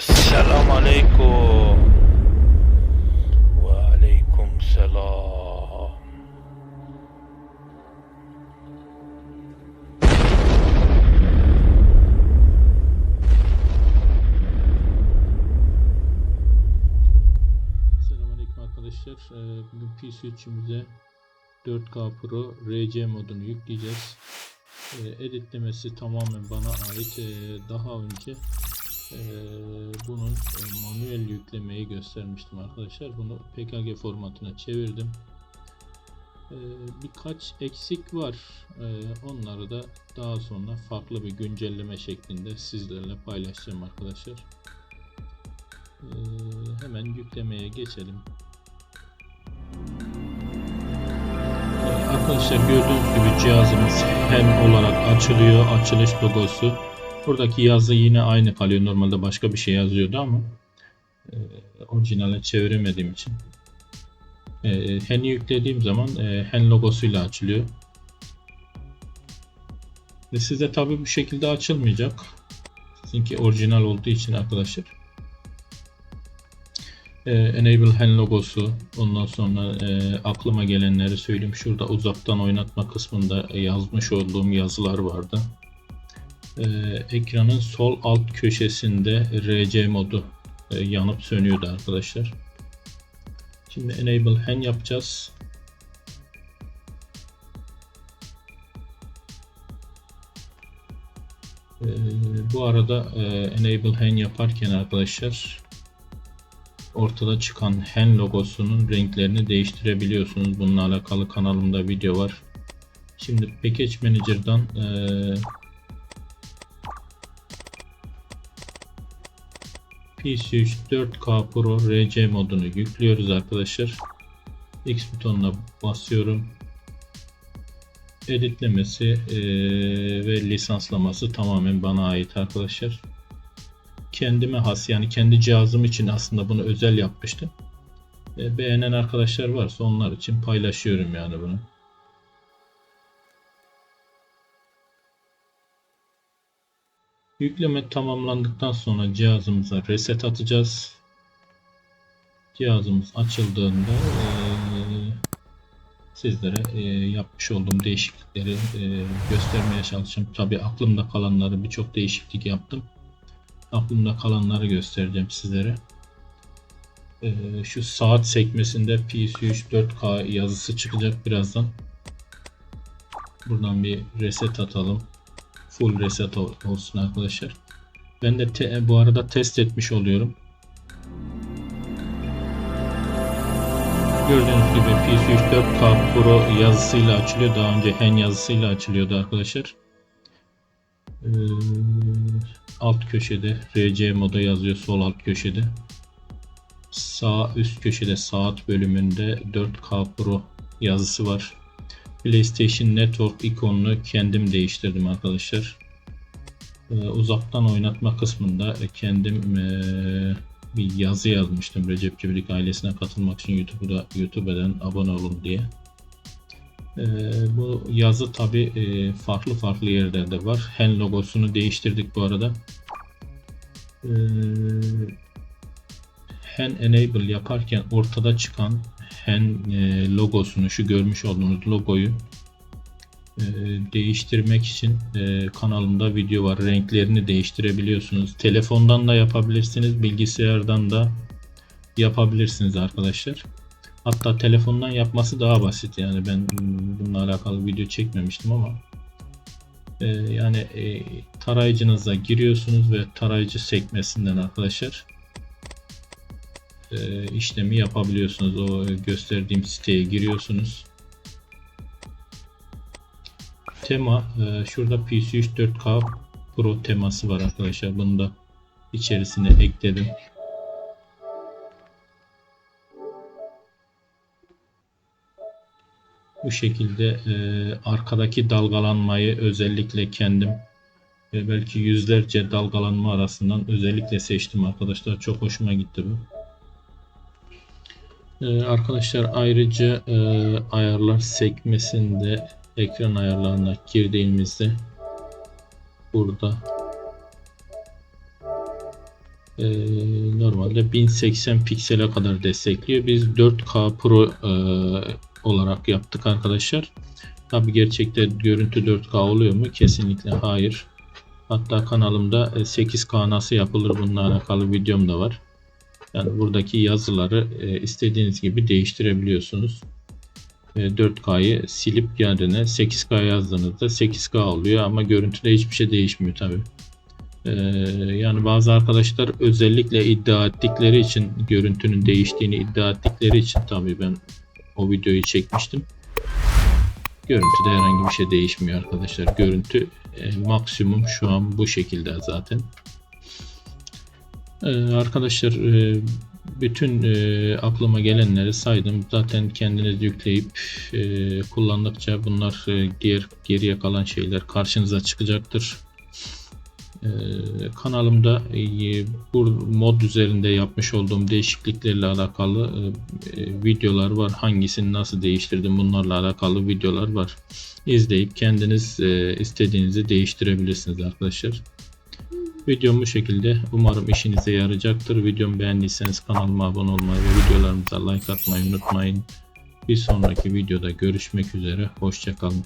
Esselamu Aleyküm. Ve Aleyküm Selam. Selamünaleyküm arkadaşlar. Ee, bugün PC3'ümüze 4K Pro RC modunu yükleyeceğiz. Ee, editlemesi tamamen bana ait. Ee, daha önce e, bunun e, manuel yüklemeyi göstermiştim arkadaşlar. Bunu PKG formatına çevirdim. Ee, birkaç eksik var. Ee, onları da daha sonra farklı bir güncelleme şeklinde sizlerle paylaşacağım arkadaşlar. Ee, hemen yüklemeye geçelim. Ee, Arkadaşlar gördüğünüz gibi cihazımız hem olarak açılıyor. Açılış logosu. Buradaki yazı yine aynı kalıyor. Normalde başka bir şey yazıyordu ama e, orijinale çeviremediğim için. E, Hen'i yüklediğim zaman e, Hen logosuyla açılıyor. Ve size tabi bu şekilde açılmayacak. Sizinki orijinal olduğu için arkadaşlar. E, Enable Hen logosu. Ondan sonra e, aklıma gelenleri söyleyeyim. Şurada uzaktan oynatma kısmında yazmış olduğum yazılar vardı. E, ekranın sol alt köşesinde RC modu e, yanıp sönüyordu arkadaşlar. Şimdi enable hen yapacağız. Ee, bu arada e, enable hen yaparken arkadaşlar ortada çıkan hen logosunun renklerini değiştirebiliyorsunuz. Bununla alakalı kanalımda video var. Şimdi Package Manager'dan e, PC3 4K Pro RC modunu yüklüyoruz arkadaşlar. X butonuna basıyorum. Editlemesi eee, ve lisanslaması tamamen bana ait arkadaşlar. Kendime has yani kendi cihazım için aslında bunu özel yapmıştım. E, beğenen arkadaşlar varsa onlar için paylaşıyorum yani bunu. Yükleme tamamlandıktan sonra cihazımıza reset atacağız. Cihazımız açıldığında eee, sizlere eee, yapmış olduğum değişiklikleri eee, göstermeye çalışacağım. Tabi aklımda kalanları birçok değişiklik yaptım. Aklımda kalanları göstereceğim sizlere. Eee, şu saat sekmesinde PC3 4K yazısı çıkacak birazdan. Buradan bir reset atalım full reset ol- olsun arkadaşlar. Ben de te- bu arada test etmiş oluyorum. Gördüğünüz gibi PC3 4K Pro yazısıyla açılıyor. Daha önce Hen yazısıyla açılıyordu arkadaşlar. Ee, alt köşede RC moda yazıyor sol alt köşede. Sağ üst köşede saat bölümünde 4K Pro yazısı var. PlayStation Network ikonunu kendim değiştirdim arkadaşlar. Ee, uzaktan oynatma kısmında kendim ee, bir yazı yazmıştım Recep Cibrik ailesine katılmak için YouTube'da YouTube'dan abone olun diye. Ee, bu yazı tabi farklı farklı yerlerde var. Hen logosunu değiştirdik bu arada. Ee, Hen enable yaparken ortada çıkan Hen e, logosunu şu görmüş olduğunuz logoyu e, değiştirmek için e, kanalımda video var. Renklerini değiştirebiliyorsunuz. Telefondan da yapabilirsiniz. Bilgisayardan da yapabilirsiniz arkadaşlar. Hatta telefondan yapması daha basit. Yani ben bununla alakalı video çekmemiştim ama yani e, tarayıcınıza giriyorsunuz ve tarayıcı sekmesinden arkadaşlar e, işlemi yapabiliyorsunuz. O gösterdiğim siteye giriyorsunuz. Tema e, şurada PC3 4K Pro teması var arkadaşlar. Bunu da içerisine ekledim. Bu şekilde e, arkadaki dalgalanmayı özellikle kendim ve belki yüzlerce dalgalanma arasından özellikle seçtim arkadaşlar. Çok hoşuma gitti bu. Ee, arkadaşlar ayrıca e, ayarlar sekmesinde ekran ayarlarına girdiğimizde burada e, normalde 1080 piksele kadar destekliyor. Biz 4K Pro e, olarak yaptık arkadaşlar. Tabi gerçekte görüntü 4K oluyor mu? Kesinlikle hayır. Hatta kanalımda 8K nasıl yapılır bununla alakalı videom da var. Yani buradaki yazıları e, istediğiniz gibi değiştirebiliyorsunuz. E, 4K'yı silip yerine 8K yazdığınızda 8K oluyor ama görüntüde hiçbir şey değişmiyor tabi. yani bazı arkadaşlar özellikle iddia ettikleri için görüntünün değiştiğini iddia ettikleri için tabi ben o videoyu çekmiştim. Görüntüde herhangi bir şey değişmiyor arkadaşlar. Görüntü e, maksimum şu an bu şekilde zaten. Ee, arkadaşlar e, bütün e, aklıma gelenleri saydım. Zaten kendiniz yükleyip e, kullandıkça bunlar e, geri, geriye kalan şeyler karşınıza çıkacaktır. Ee, kanalımda e, bu mod üzerinde yapmış olduğum değişikliklerle alakalı videolar var. Hangisini nasıl değiştirdim bunlarla alakalı videolar var. İzleyip kendiniz istediğinizi değiştirebilirsiniz arkadaşlar. Videom bu şekilde. Umarım işinize yarayacaktır. Videomu beğendiyseniz kanalıma abone olmayı ve videolarımıza like atmayı unutmayın. Bir sonraki videoda görüşmek üzere. Hoşçakalın.